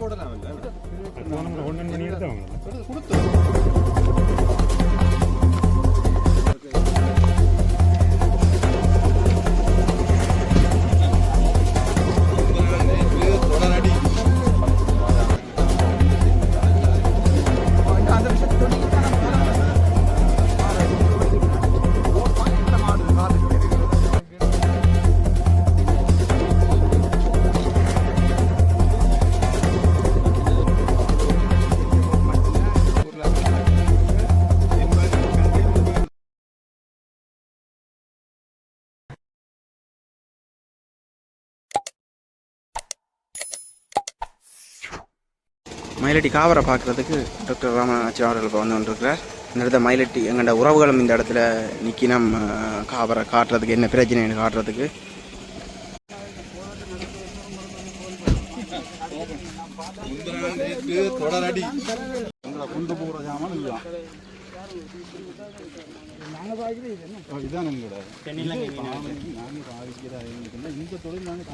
போடுறதுக்கு மயிலட்டி காவரை பார்க்குறதுக்கு டாக்டர் ராமநாச்சி அவர்கள் இப்போ வந்து கொண்டிருக்கிறார் இந்த இடத்துல மயிலட்டி எங்கள்ட உறவுகளும் இந்த இடத்துல நிற்கினம் காவரை காட்டுறதுக்கு என்ன பிரச்சனைன்னு காட்டுறதுக்கு நேற்று தொடரடி எங்களை கொண்டு போகிற ஜாமான் இதுதான் இதுதான் எங்களோட இந்த தொழில் நாங்கள்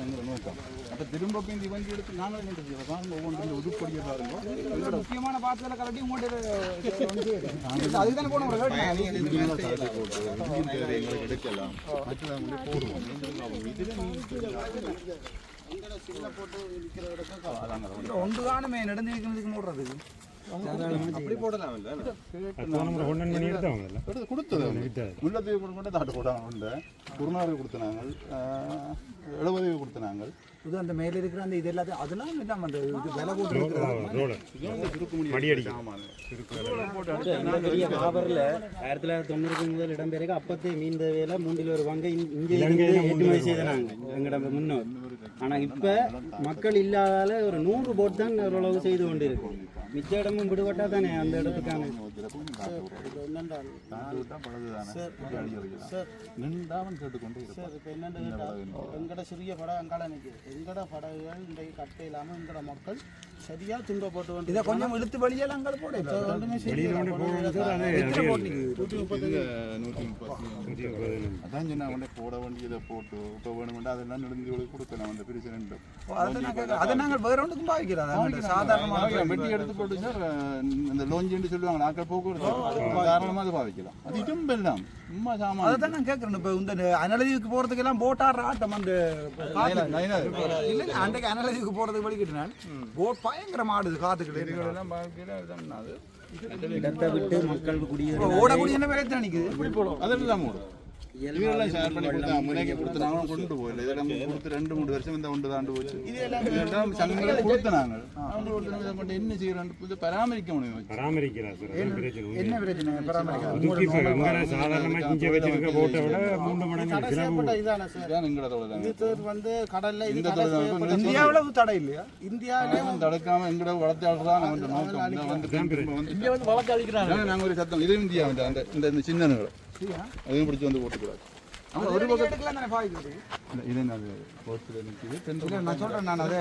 எங்களை நோக்கம் அப்போ திரும்ப இந்த வண்டி எடுத்து நாங்கள் என்ன செய்வோம் பாருங்க ஒவ்வொன்றும் உதுப்படியை பாருங்க முக்கியமான பாத்திரல கலட்டி உங்கள்கிட்ட அதுக்கு தானே போன எங்களுக்கு எடுக்கலாம் மற்றவங்களை போடுவோம் ஒன்று காணுமே நடந்து மூடுறதுக்கு அப்படி போடலாம் மணி எடுத்து கொடுத்தது முல்லத்தீவு தாட்டு உண்டு. குருநாடு கொடுத்தனாங்க எழுபது கொடுத்தனாங்க இது அந்த மேல இருக்கிற அந்த இது எல்லாத்தையும் அதெல்லாம் இல்லாம அந்த இது விலை போட்டு காபரில் ஆயிரத்தி தொள்ளாயிரத்தி தொண்ணூறுக்கு முதல் இடம்பெயர்க்க அப்பத்தே மீன் தேவையில மூன்றில் ஒரு பங்கை இங்க- ஏற்றுமதி செய்தாங்க எங்களோட முன்னோர். ஆனால் இப்போ மக்கள் இல்லாதால ஒரு நூறு போட் தான் ஓரளவு செய்து கொண்டு இருக்கு மிச்ச இடமும் விடுபட்டா தானே அந்த இடத்துக்கான நின்றாவன் கேட்டுக்கொண்டு சார் இப்போ என்னென்னு கேட்டால் எங்கட சிறிய படம் அங்கால நிற்குது எங்கட படகுகள் இன்றைக்கு கட்டை இல்லாமல் எங்கட மக்கள் சரியா துன்பப்பட்டு வந்து இதை கொஞ்சம் இழுத்து வழியெல்லாம் அங்கே போட ஒன்றுமே சார் அது போட்டு நூற்றி முப்பத்தி அதான் சொன்ன உடனே போட வேண்டியதை போட்டு இப்போ வேணுமெண்டா அதெல்லாம் கொடுக்கலாம் அந்த பிரச்சனை. அதை நாங்கள் வேற ஒன்றுக்கும் பாவிக்கிறோம். சாதாரணமாக வெட்டி எடுத்து போட்டு சார் இந்த லோஞ்சின்னு சொல்லுவாங்க நாட்கள் போக்குவரத்து தாராளமாக அது பாவிக்கலாம். அது இடும் எல்லாம் சும்மா அதை சாமான் தான் நான் கேட்குறேன் இப்போ இந்த அனலதிக்கு போகிறதுக்கெல்லாம் போட்டாடுற ஆட்டம் அந்த. இல்லை அன்றைக்கு அனலதிக்கு போகிறதுக்கு வழிகிட்டு நான் போட் பயங்கரமா ஆடுது காத்துக்கிட்டு. இடத்தை விட்டு மக்கள் குடியேற ஓடக்கூடிய என்ன வேலை நிற்குது அதெல்லாம் ஷேர் எங்களை சாதாரணமாக இங்கே வச்சிருக்க போட்டை விட மூன்று மடங்கு சிறப்பு இதான சார்? இதுதான் எங்களோட தொழில் இது தேர் வந்து கடல்ல இது இந்த கடல் தொழில் தான். செய்யப்பட்ட- இந்தியாவில் தடை. இல்லையா? இந்தியாவிலே நாங்கள் தடுக்காம எங்களோட வளர்த்தாடுறதான் வந்து நோக்கம். நாங்க- ஒரு சத்தம். இது இந்தியா வந்து அந்த இந்த இந்த சின்னங்களை அதையும் பிடிச்சி வந்து போட்டுக்கூடாது அது ஒரு தானே இல்ல, இது நிற்கிது இல்லை நான் சொல்கிறேன் நான் அதை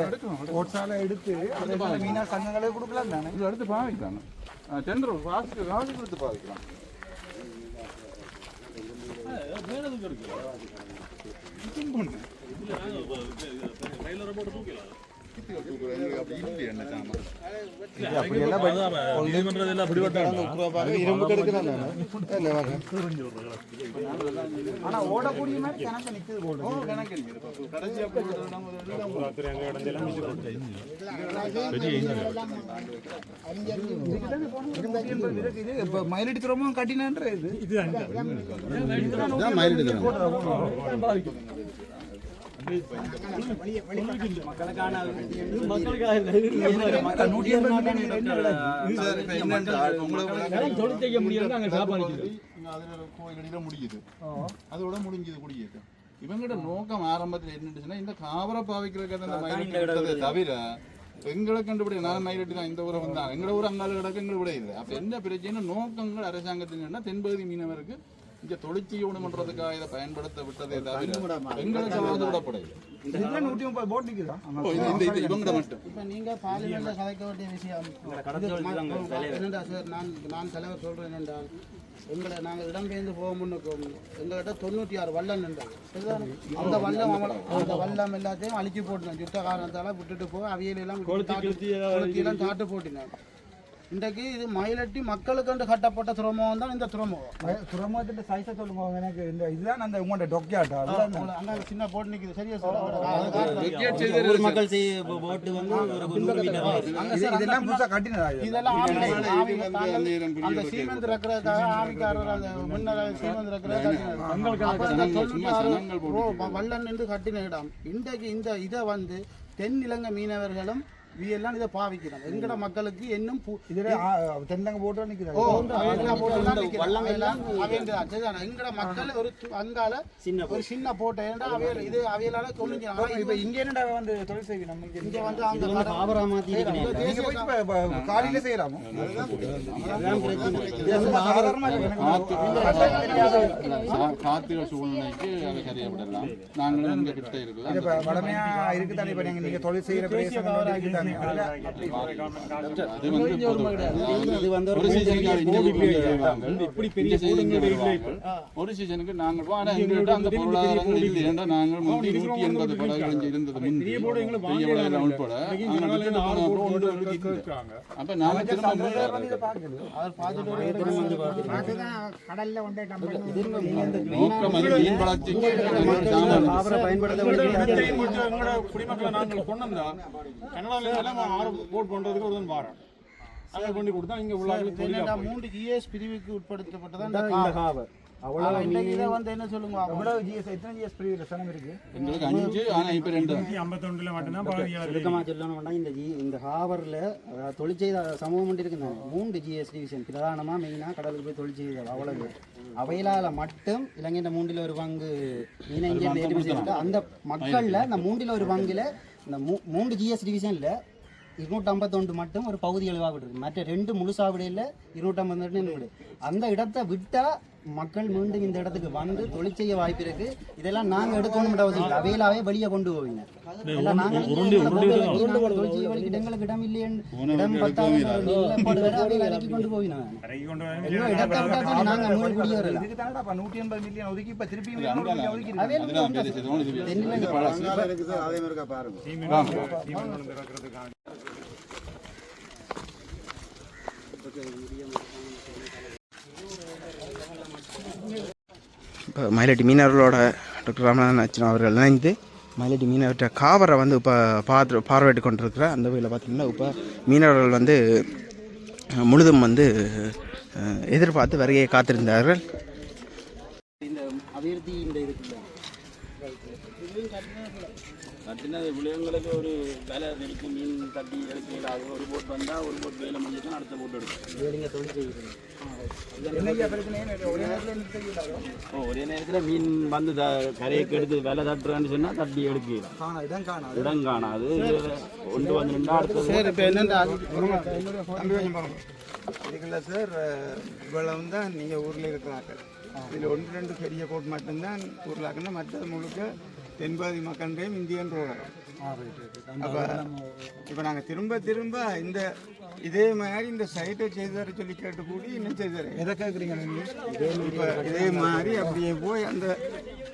ஓட்ஸால எடுத்து அதை மீனா சங்கங்களே கொடுக்கலாம் தானே இது அடுத்து டெண்டர் கொடுத்து பாவிக்கலாம் ஆனால் ஓடக்கூடிய மாதிரி மயிலடி துறமும் கட்டினான்ற இது நூற்றி தொழில் முடியாது அங்க சாப்பாடு முடியுது அதோட முடிஞ்சது குடியேற்றம் இவங்களோட நோக்கம் ஆரம்பத்துல என்னட்டுச்சுன்னா இந்த காவரை பாவிக்கிறதுக்கு அந்த மயிலட்டி விட்டதை தவிர எங்களை கண்டுபிடி நான் மயிலட்டி தான் இந்த ஊரை வந்தாங்க எங்களோட ஊர் அங்கால கிடக்கு எங்களை விட இல்லை அப்ப என்ன பிரச்சனை நோக்கங்கள் அரசாங்கத்தின் என்ன தென்பகுதி மீனவருக்கு இங்க தொழிற்சியோணுமன்றதுக்காக இதை பயன்படுத்த விட்டதே தவிர எங்களுக்கு நீங்க பார்லிமெண்ட்ல வேண்டிய விஷயம். என்னடா சார் நான் நான் தலைவர் சொல்றேன் என்றால் எங்களை நாங்கள் இடம்பெயர்ந்து போக முன்னுக்கும் எங்கள்கிட்ட தொண்ணூற்றி ஆறு வல்லம் நின்றது சரிதானே? அந்த வல்லம் அந்த வல்லம் எல்லாத்தையும் அழிச்சு போட்டுனேன். யுத்த காரணத்தால விட்டுட்டு போய் அவியல் எல்லாம் தாட்டு போட்டினேன். இன்றைக்கு இது மயிலட்டி மக்களுக்கு கட்டப்பட்ட துறைமுகம் தான் இந்த துறைமுகம் துறைமுகத்திட்ட சைஸை சொல்லுங்க எனக்கு இந்த இதுதான் அந்த உங்களோட டொக்கியாட்டா அங்க சின்ன போட்டு நிக்குது சரியா மக்கள் செய்ய போட்டு வந்து இதெல்லாம் புதுசா கட்டினதா இது? இதெல்லாம் அந்த சீமெண்ட் இறக்குறதுக்காக ஆவிக்காரர் அந்த முன்னர் சீமெண்ட் இறக்குறதுக்காக அப்ப இந்த சும்மா தொண்ணூத்தாறு சனங்கள் ரூ வல்லன் என்று கட்டின இடம் இன்றைக்கு இந்த இதை வந்து தென் இலங்கை மீனவர்களும் எல்லாம் இதை பாவிக்கிறோம் எங்கட மக்களுக்கு இன்னும் இதுல தென்னங்க போட்டு. சரிதானே? எங்கட மக்கள் ஒரு அங்கால சின்ன ஒரு சின்ன போட்டை. ஏன்டா அவையல் இது அவையலால கொண்டு இப்ப இங்க என்னடா வந்து தொழில் செய்வி நம்ம இங்க வந்து அங்க காலையில செய்யலாமோ? காத்திர சூழ்நிலைக்கு அதை கரையப்படலாம் நாங்களும் இங்க கிட்ட இப்ப வடமையா இருக்குதானே இப்ப நீங்க நீங்க தொழில் செய்யற பிரதேசங்கள் இருக்குதானே? ஒரு ஒரு சீசனுக்கு நாங்கள் ஆனா எங்கள்கிட்ட அந்த பொருளாதாரங்கள் இல்லை. ஏன்டா நாங்கள் முந்தி நூற்றி எண்பது இருந்தது முந்தி பெரிய உட்பட. அப்ப நாங்க நோக்கம் அது. மீன் வளர்ச்சிக்கு பயன்படுத்த குடிமக்களை நாங்கள் கொண்டு வந்தா கனடால எல்லாம் ஆறு போட் பண்றதுக்கு ஒரு வாரம் அதை கொண்டு கொடுத்தா இங்க உள்ள மூன்று ஜிஎஸ் பிரிவுக்கு உட்படுத்தப்பட்டதான் இந்த இந்த காவல். இன்றைக்கு இதை வந்து என்ன சொல்லுங்க எவ்வளவு ஜிஎஸ் எத்தனை ஜிஎஸ் பிரிவு சனம் இருக்கு. எங்களுக்கு அஞ்சு ஆனா இப்ப ரெண்டு. ஐம்பத்தொன்னுல மட்டும்தான் பாதியாளர் சுருக்கமாக சொல்லணும்னா இந்த ஜி இந்த ஹாபரில் தொழிற்செய்த சமூகம் மட்டும் இருக்குங்க. மூன்று ஜிஎஸ் டிவிஷன் பிரதானமாக மெயினாக கடலுக்கு போய் தொழிற்செய்தல் அவ்வளவு. அவையிலால் மட்டும் இலங்கையின் மூன்றில் ஒரு பங்கு மீனை செய்யப்பட்டு அந்த மக்களில் இந்த மூன்றில் ஒரு பங்கில் இந்த மூ மூன்று ஜிஎஸ் டிவிஷனில் இருநூற்றம்பத்தொண்டு மட்டும் ஒரு பகுதி எழுவாக இருக்குது மற்ற ரெண்டு முழு சாவிடையில் இருநூற்றம்பத்தொண்டு வீடு. அந்த இடத்தை விட்டால் மக்கள் மீண்டும் இந்த இடத்துக்கு வந்து தொழில் செய்ய வாய்ப்பு இருக்கு. இதெல்லாம் நாங்க எடுக்கணும் அவசியம் அவையிலாவே வெளியே கொண்டு போவீங்க. எங்களுக்கு இடம் இல்லையேன்னு இடம் இறக்கி கொண்டு போவீங்க. நாங்க மூணு குடியேறலாம் நூற்றி எண்பது மில்லியன் ஒதுக்கி இப்ப திருப்பி அங்க மில்லியன் ஒதுக்கி இருக்கு. அவையில அதெல்லாம் பெரிய செய்தோம் இது இது பழசு இப்போ மயிலட்டி மீனவர்களோட டாக்டர் ராமநாதன் அச்சன் அவர்கள் இணைந்து மயிலட்டி மீனவர்கிட்ட காவரை வந்து இப்போ பார்த்து பார்வையிட்டு கொண்டிருக்கிற அந்த வகையில் பார்த்தீங்கன்னா இப்போ மீனவர்கள் வந்து முழுதும் வந்து எதிர்பார்த்து வருகையை காத்திருந்தார்கள். இந்த அபிவிருத்தி இந்த இதுக்கு கட்டினது பிள்ளைங்களுக்கு ஒரு வேலை நெருக்கி மீன் தட்டி எடுக்கலாம் ஒரு போட் வந்தால் ஒரு போட் வேலை முடிஞ்சுதான் அடுத்த போட் எடுக்கும். தொழில்? ஓ, ஒரே நேரத்தில் மீன் வந்து த கரைக்கு எடுத்து வேலை தட்டுறான்னு சொன்னால் தட்டி எடுக்கலாம் காணா இதான் காணாது. இடம் காணாது. ஒன்று வந்து நின்றா அடுத்தது. சரி இப்போ என்னென்ன இதுக்குள்ள சார் இவ்வளவு தான் நீங்கள் ஊரில் இருக்கிறாங்க. இதில் ஒன்று ரெண்டு பெரிய கோட் மட்டும்தான் ஊரில் இருக்குன்னா மற்றது முழுக்க தென்பாதி மக்கள்டையும் இந்தியன் ரோடு அப்போ இப்போ நாங்கள் திரும்ப திரும்ப இந்த இதே மாதிரி இந்த சைட்டை செய்து தர சொல்லி கேட்டு கூடி இன்னும் செய்து தரேன் எதை கேட்குறீங்க இப்போ இதே மாதிரி அப்படியே போய் அந்த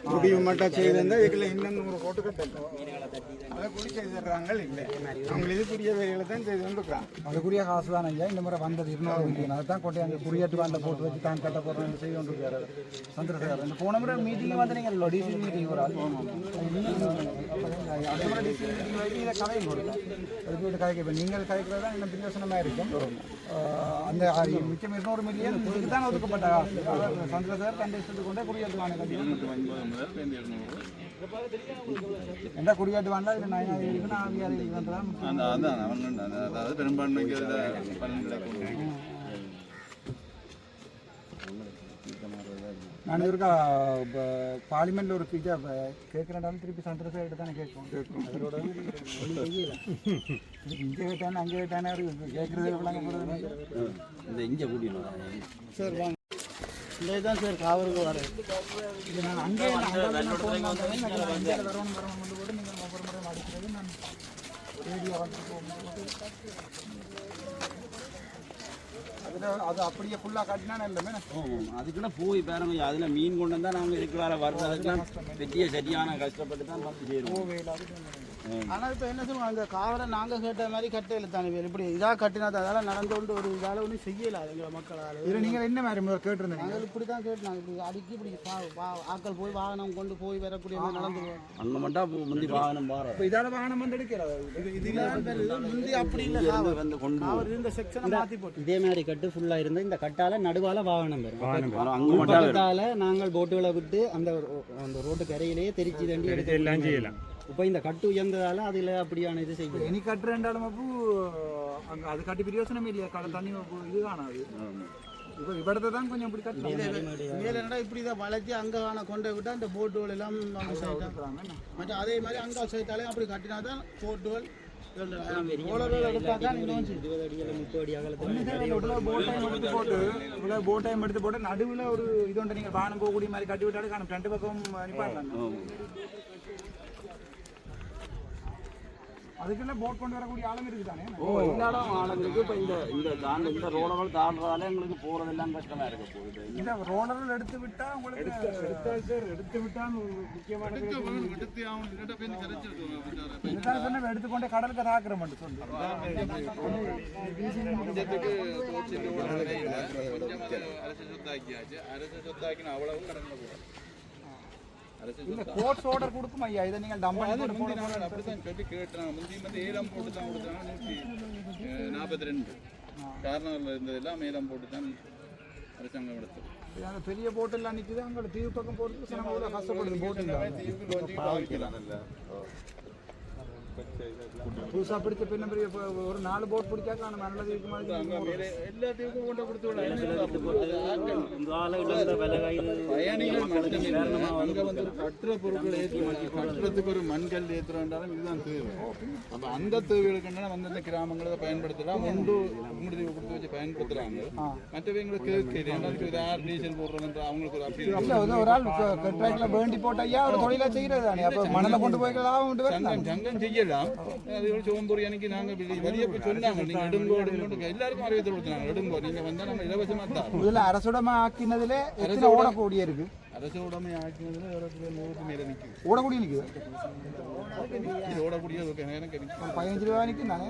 முடிவு மட்டும் செய்திருந்தா இதுல இன்னும் நூறு கோட்டு கட்டணும் அதை கூடி செய்து தர்றாங்க இல்லை. அவங்க இது புரிய வேலைகளை தான் செய்து கொண்டிருக்கிறாங்க. அதுக்குரிய காசு தான் ஐயா? இந்த முறை வந்தது இருநூறு மில்லியன். அதை தான் கொண்டு அங்கே குறியீட்டு வாண்ட போட்டு வச்சு தான் கட்ட போடுறேன் செய்து கொண்டிருக்காரு சந்திரசேகர் இந்த போன முறை மீட்டிங் வந்து நீங்கள் டிசி மீட்டிங் ஒரு ஆள் அடுத்த முறை டிசி மீட்டிங் வரைக்கும் இதை கதை கொடுக்கும் அதுக்கு இதை கதைக்க இப்போ நீங்கள் கதைக்கிறது தான் இன்னும் பிரயோசனமாக இருக்கும்? அந்த மிச்சம் இருநூறு மில்லியன் இதுக்கு தான் ஒதுக்கப்பட்ட காசு. சந்திரசேகர் தண்டை இஷ்டத்துக்கு கொண்டே குறியீட்டு வாங்க எந்த குறியீட்டு வாண்டா இல்லை நான் இருக்குன்னா ஆவியார் இருக்குன்றதான் அந்த அதான் அதாவது பெரும்பான்மைக்கு அதில் பலன் கிடைக்கும் நான் இருக்கா பார்லிமெண்ட்ல ஒரு பிஜா கேட்குறேன் திருப்பி சந்திரசேகர் தானே கேட்கும் கேட்கும் அதோட இங்கே கேட்டானே அங்கே கேட்டானே கேட்குறது போகிறது இந்த இங்கே கூட்டிடணும் இந்த இதுதான் சார் காவலுக்கு வர. இது நான் அங்கே நான் அங்கே வரணும். நீங்கள் ஒவ்வொரு அடிக்கிறது நான் ரேடியோ வந்து போகும்போது. அதில் அது அப்படியே ஃபுல்லாக காட்டினா இல்லைமே அதுக்குள்ள போய் பாருங்க. அதுல மீன் கொண்டு வந்தா நாங்க இருக்கிற வர்றதுக்குலாம் வெட்டிய சரியான கஷ்டப்பட்டு தான் வந்து சேருவோம் ஆனால் இப்போ என்ன சொல்லுவாங்க அந்த காவலை நாங்கள் கேட்ட மாதிரி கட்டையில் தானே வேறு இப்படி இதாக கட்டினா அதால் நடந்து கொண்டு ஒரு இதால் ஒன்றும் செய்யலை எங்களை மக்களால். இதில் நீங்கள் என்ன மாதிரி முதல்ல கேட்டிருந்தீங்க? நாங்கள் இப்படி தான் கேட்டோம். இப்படி அடிக்கி இப்படி ஆட்கள் போய் வாகனம் கொண்டு போய் வரக்கூடிய மாதிரி நடந்துருவோம் அங்க மட்டும் முந்தி வாகனம் பாரு இப்போ இதால் வாகனம் வந்து எடுக்கிறது இது முந்தி அப்படி இல்லை. வந்து கொண்டு அவர் இருந்த செக்ஷனை மாற்றி போட்டு. இதே மாதிரி கட்டு ஃபுல்லாக இருந்து இந்த கட்டால நடுவால வாகனம் வரும். அங்க மட்டும் கட்டால நாங்கள் போட்டுகளை விட்டு அந்த அந்த ரோட்டு கரையிலேயே தெரிச்சு தண்டி எடுத்து எல்லாம் செய்யலாம். இப்போ இந்த கட்டு உயர்ந்ததால அதில் அப்படியான இது செய்யலாம் இனி கட்டுறேன்டாலும் அப்போ அங்கே அது கட்டி பிரயோசனம் இல்லையா கடை தண்ணி இது காணாது. இப்போ இவடத்தை தான் கொஞ்சம் இப்படி கட்டலாம் மேலே என்னடா இப்படி தான் வளைச்சி அங்கே காண கொண்டு விட்டால் அந்த போட்டுகள் எல்லாம் மற்ற அதே மாதிரி அங்கே சைட்டாலே அப்படி கட்டினா தான் போட்டுகள் ஓலர்கள் எடுத்தால் தான் இன்னும் இருபது அடியில் முப்பது அடி அகலத்தில் இவ்வளோ போட் டைம் எடுத்து போட்டு இவ்வளோ போட் டைம் எடுத்து போட்டு நடுவில் ஒரு இது நீங்கள் வானம் போகக்கூடிய மாதிரி கட்டி விட்டாலும் காணும். ரெண்டு பக்கம் நிப்பாட்டலாம். அதுக்கெல்லாம் போட் கொண்டு வரக்கூடிய ஆளுங்க இருக்குது தானே ஓ இல்லாடம் ஆளுங்களுக்கு இப்ப இந்த இந்த தாண்ட இந்த ரோடகள் தாண்டதால எங்களுக்கு போறதெல்லாம் கஷ்டமா இருக்க. போகுது இந்த ரோலர்கள் எடுத்து விட்டா உங்களுக்கு எடுத்தா சார் எடுத்து விட்டா முக்கியமான சொன்ன எடுத்துக்கொண்டே கடலுக்கு தாக்குற மட்டும் சொல்லு. கொஞ்சம் அரசு சொத்தாக்கியாச்சு. அரசு சொத்தாக்கின அவ்வளவு போகும். அரசு இல்ல கோர்ட்ஸ் ஆர்டர் கொடுக்கும் ஐயா. இதை நீங்கள் டம்பன் அப்படித்தான் சொல்லி கேட்டாங்க முந்தி வந்து ஏலம் போட்டு தான் கொடுத்தாங்க. நூற்றி நாற்பத்தி ரெண்டு கார்னரில் இருந்ததெல்லாம் ஏலம் போட்டு தான் அரசாங்கம் எடுத்தது. அந்த பெரிய போட் எல்லாம் நிக்குது. அங்க தீவு பக்கம் போறதுக்கு சில கஷ்டப்படுது போட் தீவுக்கு பாவிக்கலாம் இல்லை புதுசா பிடிச்ச பின்ன பெரிய ஒரு நாலு போட் பிடிச்சா காணும். நல்லது இருக்கு மாதிரி மேலே எல்லா தீவுக்கும் கொண்டு கொடுத்து விடலாம் இந்த ஆளு இழந்த விலகாயில் பயணிகள் மட்டும் இல்லை. அங்க வந்து கட்டுற பொருட்கள் ஏற்றி கட்டுறதுக்கு ஒரு மண்கல் ஏற்றுறாண்டாலும் இதுதான் தேவை. அப்ப அந்த தேவைகளுக்கு வந்து அந்த கிராமங்களை பயன்படுத்தலாம் ஒன்று உங்களுடைய கொடுத்து வச்சு பயன்படுத்துறாங்க. மற்றவங்களுக்கு கேட்குது அதுக்கு ஒரு ஆர் டீசல் போடுறோம்ன்ற அவங்களுக்கு ஒரு அப்படி ஒரு ஆள் ட்ராக்ல வேண்டி போட்ட ஐயா ஒரு தொழிலா செய்யறது தானே. அப்ப மணலை கொண்டு போய் லாபம் உண்டு வரலாம்? சங்கம் சங்கம் செய்யலாம் அது சோம்பூரி அன்னைக்கு நாங்க வெளிய போய் சொன்னாங்க நீங்க எடுங்கோ எடுங்கோ எல்லாருக்கும் அறிவித்து கொடுத்தாங்க எடுங்கோ நீங்க வந்தா நம்ம இலவசமா தான் இதுல அரசுடமா ஆக்கினதுல எத்தனை ஓடக்கூடிய இருக்கு அரசு உடமை ஆக்கினதுல ஒரு நூறுக்கு மேல நிக்குது ஓடக்கூடிய நிக்குது இது ஓடக்கூடிய எனக்கு. பதினஞ்சு ரூபா நிக்கும் தானே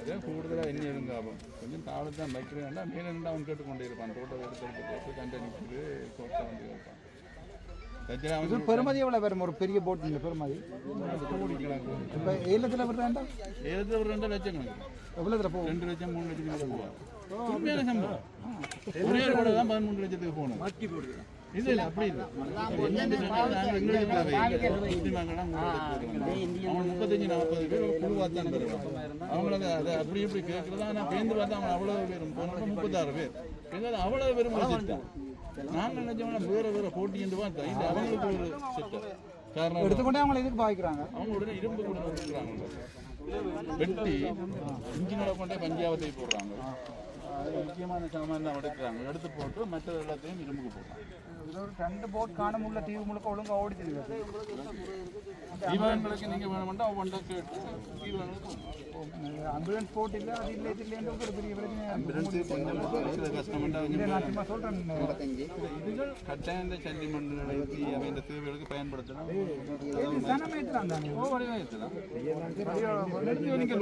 அதே கூடுதலாக என்ன இருந்தாலும் கொஞ்சம் தாழ் தான் வைக்கிறேன்டா மேலே நின்று அவன் கேட்டுக்கொண்டே இருப்பான் தோட்டம் எடுத்து எடுத்து போட்டு கண்டை நிற்குது தோட்டம் வந்து இருப்பான் இது பெருமதி எவ்வளவு வரும்? ஒரு பெரிய போட் இல்ல பெருமதி. இப்ப ஏலத்துல விடுறாண்டா ஏழு ஒரு ரெண்டு லட்சம் எவ்வளவுல போகும்? ரெண்டு லட்சம் மூணு லட்சம் கணக்கு போவான் உண்மையான சம்பளம். ஒரே கூட தான் பதிமூணு லட்சத்துக்கு போகணும். போடுது இல்ல இல்ல அப்படி இல்ல. அவன் முப்பத்தஞ்சு நாற்பது பேர் ஒரு குழுவா தான் அவங்களுக்கு அதை அப்படி இப்படி கேட்கறதா? நான் பேருந்து பார்த்தா அவன் அவ்வளவு பேரும். போனப்ப முப்பத்தாறு பேர். எங்களுக்கு அவ்வளவு பேரும் நாங்க நினைச்சோம்னா வேற வேற போட்டின்னு பார்த்தா இது அவங்களுக்கு ஒரு சித்தம் காரணம் எடுத்துக்கொண்டே அவங்களை இதுக்கு பாய்க்கிறாங்க அவங்க உடனே இரும்பு கூட வந்துருக்காங்க வெட்டி இன்ஜினோட கொண்டே பஞ்சாபத்தை போடுறாங்க. அது முக்கியமான சாமான் தான் எடுக்கிறாங்க. எடுத்து போட்டு மற்ற எல்லாத்தையும் இரும்புக்கு போடுறாங்க. இதுல ஒரு ரெண்டு போட் காண முடியல தீவு முழுக்க ஒழுங்கா ஓடிச்சு தீவனங்களுக்கு நீங்க வேணுமெண்டா ஒவ்வொன்றா கேட்டு தீவனங்களுக்கு ஆம்புலன்ஸ் போட் இல்ல அது இல்ல இது இல்லைன்ற ஒரு பெரிய பிரச்சனை சொல்றேன் இந்த சல்லி மண்ணுகளை ஊற்றி அவை இந்த தேவைகளுக்கு பயன்படுத்தலாம்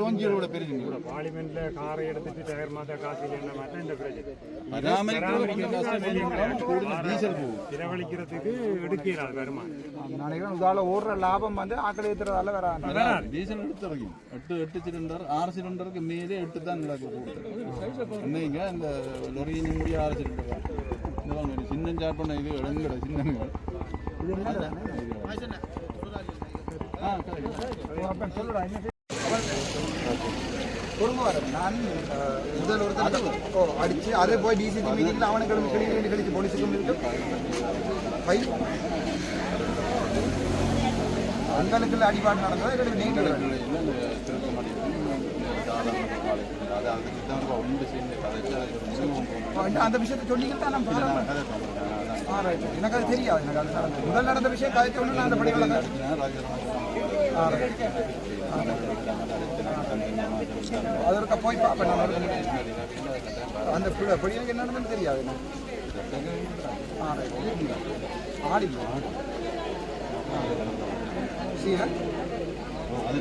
லோஞ்சியோட பெருசுங்க பார்லிமெண்ட்ல காரை எடுத்துட்டு டயர் மாத்த காசு இல்லைன்னா மாத்த இந்த பிரச்சனை பராமரிக்கிறது கொஞ்சம் கஷ்டம் இருந்தாலும் கூடுதல் டீசல் போகும் செலவழிக்கிறதுக்கு எடுக்கிறார் வருமானம். நினைக்கிறேன் இதால ஓடுற லாபம் வந்து ஆக்கள் ஏத்துறதால வராது. டீசல் எடுத்து இறக்கும் எட்டு எட்டு சிலிண்டர் ஆறு சிலிண்டருக்கு மேலே எட்டு தான் நடக்க போகுது. என்னங்க இந்த லொரியின் முடிய ஆறு சிலிண்டர் தான் இந்த வாங்க, இது சின்ன சாப்பிட இது இளங்கட சின்னங்கள். ஆ சொல்லுடா வர நான் முதல் ஒரு தடவை ஓ அடிச்சு அதே போய் டிசிபி மீட்டிங்ல அவனுக்கு கிளம்பி கழிச்சு போலீஸுக்கும் இருக்கு ஃபைல் தங்களுக்கு அடிபாடு நடந்தது எங்களுக்கு நீங்கள் திருத்த மாட்டேங்குது அந்த விஷயத்தை சொன்னீங்க தான் நான் எனக்கு அது தெரியாது எனக்கு அது முதல் நடந்த விஷயம் கதைச்ச ஒன்று நான் அந்த படிகளை ஆ ரைட் அது இருக்க போய் பார்ப்பேன் அந்த படிகளுக்கு என்ன நடந்ததுன்னு தெரியாது ஆடி. சீரா அது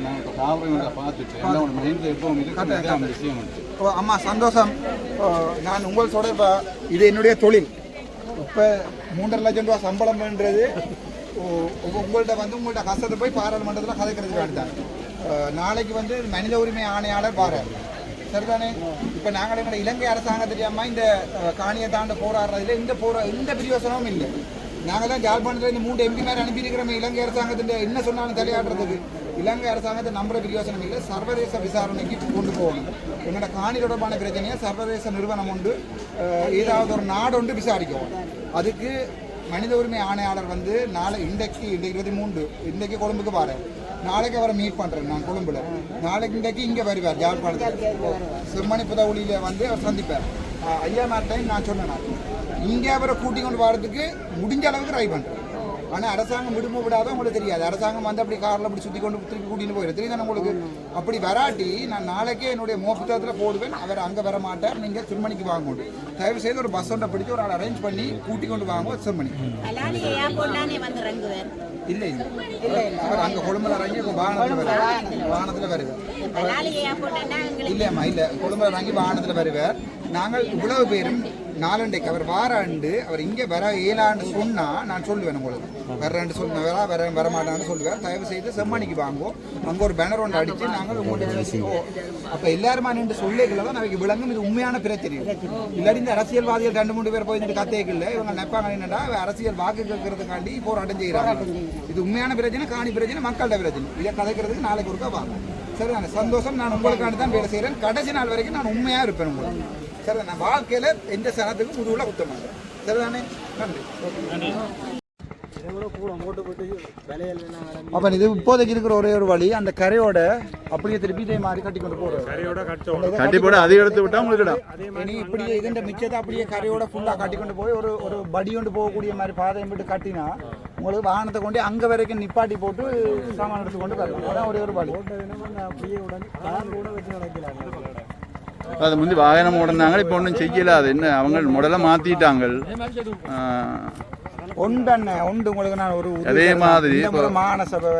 பார்த்துட்டு எல்லாம் மைண்டில் எப்பவும் இருக்குது விஷயம் அம்மா சந்தோஷம். நான் உங்கள் சொல்ற இது என்னுடைய தொழில். இப்போ மூன்றரை லட்சம் ரூபா சம்பளம்ன்றது ஓ, உங்கள்ட்ட வந்து உங்கள்ட்ட கஷ்டத்தை போய் பாராளுமன்றத்தில் கதைக்கிறதுக்கு வேண்டிதான் நாளைக்கு வந்து மனித உரிமை ஆணையாளர் பாரு. சரிதானே? இப்போ நாங்கள் எங்களை இலங்கை அரசாங்கம் தெரியாமல் இந்த காணியை தாண்ட போராடுறதுல இந்த போரா எந்த பிரயோசனமும் இல்லை. நாங்கள் தான் ஜாழ்ப்பாணத்தில் இந்த மூன்று எம்பி மேலே அனுப்பியிருக்கிறோம் இலங்கை அரசாங்கத்தின் என்ன சொன்னாலும் தலையாடுறதுக்கு. இலங்கை அரசாங்கத்தை நம்புற பிரயோசனம் இல்லை. சர்வதேச விசாரணைக்கு கொண்டு போகணும். எங்களோட காணி தொடர்பான பிரச்சனையை சர்வதேச நிறுவனம் உண்டு. ஏதாவது ஒரு நாடு ஒன்று விசாரிக்கும். அதுக்கு மனித உரிமை ஆணையாளர் வந்து நாளை இன்றைக்கு இந்த இருபத்தி மூன்று இன்றைக்கு கொழும்புக்கு பாரு நாளைக்கு அவரை மீட் பண்ணுறேன் நான் கொழும்புல. நாளைக்கு இன்றைக்கு இங்கே வருவார் ஜாழ்ப்பாணத்தில் செம்மணி புதவுளியில் வந்து அவர் சந்திப்பார். ஐயா மாட்டையும் நான் சொன்னேன் நான். இங்கே அவரை கூட்டி கொண்டு வரதுக்கு முடிஞ்ச அளவுக்கு ட்ரை பண்ணுறேன் ஆனால் அரசாங்கம் விடுமோ விடாத உங்களுக்கு தெரியாது. அரசாங்கம் வந்து அப்படி காரில் அப்படி சுற்றி கொண்டு திருப்பி கூட்டின்னு போயிடும் தெரியுது உங்களுக்கு? அப்படி வராட்டி நான் நாளைக்கே என்னுடைய மோ போடுவேன். அவர் அங்கே வர மாட்டார். நீங்கள் திருமணிக்கு வாங்க தயவு செய்து ஒரு பஸ் ஒன்றை பிடிச்சி ஒரு ஆள் அரேஞ்ச் பண்ணி கூட்டி கொண்டு வாங்க திருமணி இறங்குவார் இல்லை இல்லை. அவர் அங்கே கொழும்புல இறங்கி வாகனத்தில் வருவார். வாகனத்தில் வருவார். இல்லையம்மா இல்லை. கொழும்புல இறங்கி வாகனத்தில் வருவார். நாங்கள் இவ்வளவு பேரும் நாலண்டைக்கு அவர் வாராண்டு அவர் இங்கே வர இயலான்னு சொன்னால் நான் சொல்லுவேன் உங்களுக்கு. வர்றேன்னு சொன்ன வர வர வரமாட்டான்னு சொல்லுவேன். தயவு செய்து செம்மணிக்கு வாங்குவோம் அங்கே ஒரு பேனர் ஒன்று அடித்து நாங்கள் உங்கள்கிட்ட அப்போ எல்லாருமா நின்று சொல்லிக்கல தான் நமக்கு விளங்கும் இது உண்மையான பிரச்சனை. இல்லாட்டி இந்த அரசியல்வாதிகள் ரெண்டு மூணு பேர் போய் இந்த கத்தைகள் இவங்க நெப்பாங்க என்னடா அரசியல் வாக்கு கேட்கறதுக்காண்டி போராட்டம் செய்கிறாங்க. இது உண்மையான பிரச்சனை காணி பிரச்சனை மக்கள்கிட்ட பிரச்சனை. இதை கதைக்கிறதுக்கு நாளைக்கு ஒருக்கா வாங்க. சரிதானே? சந்தோஷம். நான் உங்களுக்காண்டி தான் வேலை செய்கிறேன் கடைசி நாள் வரைக்கும் நான் உண்மையாக இருப்பேன் உங்களுக்கு. சரிதானே நான் வாழ்க்கையில் எந்த சனத்துக்கும் முதுகுல குத்த மாட்டேன். சரிதானே? நன்றி. அப்போ இது இப்போதைக்கு இருக்கிற ஒரே ஒரு வழி அந்த கரையோட அப்படியே திருப்பி இதே மாதிரி கட்டி கொண்டு போகிறோம் கட்டி போட்டு அதை எடுத்து விட்டா உங்களுக்கு இனி இப்படியே இதுன்ற மிச்சத்தை அப்படியே கரையோட ஃபுல்லாக கட்டி கொண்டு போய் ஒரு ஒரு படி கொண்டு போகக்கூடிய மாதிரி பாதையை விட்டு கட்டினா உங்களுக்கு வாகனத்தை கொண்டு அங்கே வரைக்கும் நிப்பாட்டி போட்டு சாமான் எடுத்து கொண்டு வரலாம். அதான் ஒரே ஒரு வழி. அது முந்தி வாகனம் ஓடினாங்க இப்போ ஒன்றும் செய்யல. அது என்ன அவங்க மாற்றிட்டாங்க ஒன்று ஒன்று உங்களுக்கு நான் ஒரு அதே. மாதிரி இந்த இப்போ- முறை மாகாண சபை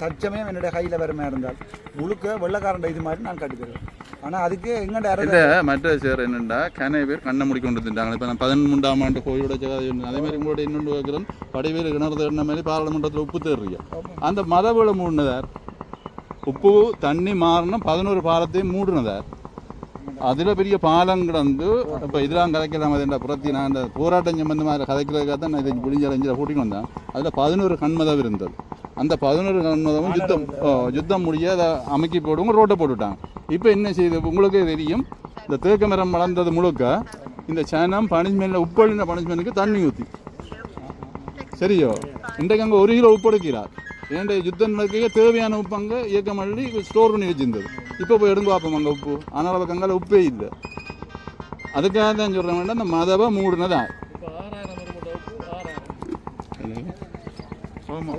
தற்சமயம் என்னுடைய கையில் வருமா இருந்தால் முழுக்க வெள்ளக்காரண்ட இது மாதிரி நான் கட்டி தருவேன் ஆனால் அதுக்கு எங்கள்ட இல்லை மற்ற சார் என்னண்டா கனை பேர் கண்ணை மூடி கொண்டு வந்துட்டாங்க இப்போ நான் பதிமூன்றாம் ஆண்டு கோயிலோட அதே மாதிரி உங்களோட இன்னொன்று வைக்கிறோம் படைவேல் கிணறு தேடின மாதிரி பாராளுமன்றத்தில் உப்பு தேடுறீங்க அந்த மதவில மூடினதார். உப்பு தண்ணி மாறின பதினோரு பாலத்தையும் மூடினதார். அதில் பெரிய பாலம் கிடந்து இப்போ இதெல்லாம் கதைக்கலாம் அதுன்ற புறத்தி நான் அந்த போராட்டம் சம்பந்தமாக கதைக்கிறதுக்காக தான் நான் இதை புளிஞ்சரைஞ்சில் கூட்டிட்டு வந்தேன். அதில் பதினோரு கண்மதம் இருந்தது. அந்த பதினோரு கண்மதமும் யுத்தம் யுத்தம் முடிய அதை அமைக்கி போடுவோம் ரோட்டை போட்டுவிட்டாங்க இப்போ என்ன செய்யுது உங்களுக்கே தெரியும் இந்த தேக்க மரம் வளர்ந்தது முழுக்க இந்த சேனம் பனிஷ்மெண்ட்டில் உப்பளின பனிஷ்மெண்ட்டுக்கு தண்ணி ஊற்றி சரியோ? இன்றைக்கு அங்கே ஒரு கிலோ உப்பு எடுக்கிறார். ஏன்டா யுத்தம் தேவையான உப்பு அங்கே இயக்கம் அள்ளி ஸ்டோர் பண்ணி வச்சிருந்தது. இப்போ போய் எடுங்க பார்ப்போம் அங்கே உப்பு ஆனால் அவருக்கு அங்கே உப்பே இல்லை அதுக்காக தான் சொல்கிறேன் வேண்டாம் இந்த மதவை மூடினதா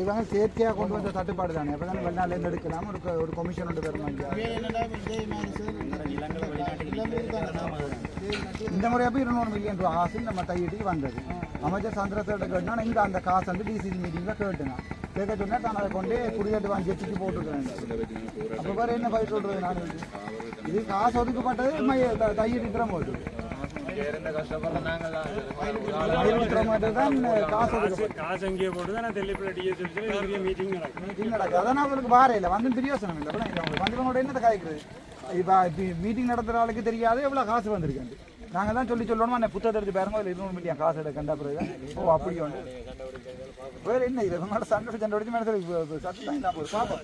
வந்து செயற்கையாக கொண்டு வந்த தட்டுப்பாடு தானே அப்போ தானே வெளிநாட்டிலேருந்து எடுக்கலாம் ஒரு க- ஒரு கமிஷன் ஒன்று தரணும் இங்கே. இந்த முறை அப்போ இருநூறு மில்லியன் ரூபா காசு நம்ம கையிட்டு வந்தது அமைச்சர் சந்திரசேகர் கேட்டா இங்கே அந்த காசு வந்து டிசிசி மீட்டிங்கில் கேட்டுங்க கேட்க சொன்னா நான் அதை கொண்டு குடியேட்டு வாங்கி வச்சுட்டு போட்டுருக்கேன் அப்போ வேறு என்ன பதில் சொல்கிறது நான்? இது காசு ஒதுக்கப்பட்டது மைய த- தையிட்டு இருக்கிற போது தான் காசு அங்கேயே போட்டு தான் நான் மீட்டிங் நடக்கும். அதான் அவங்களுக்கு வார இல்லை வந்து பிரியோசனம் இல்லை உங்களுக்கு வந்தவங்களோட என்னத்தை காய்க்கிறது? இப்போ மீட்டிங் நடத்துகிற ஆளுக்கு தெரியாது எவ்வளோ காசு வந்திருக்கு. நாங்கள் தான் சொல்லி சொல்லணுமா? அந்த புத்தகத்தை எடுத்து பாருங்க அதில் இருநூறு மில்லியன் காசு எடுக்க கண்டா பிறகு. ஓ அப்படி ஒன்று வேறு என்ன இது? உங்களோட சண்டை சண்டை அடிச்சு மேலே சத்து தான் இல்லாமல் பார்ப்போம்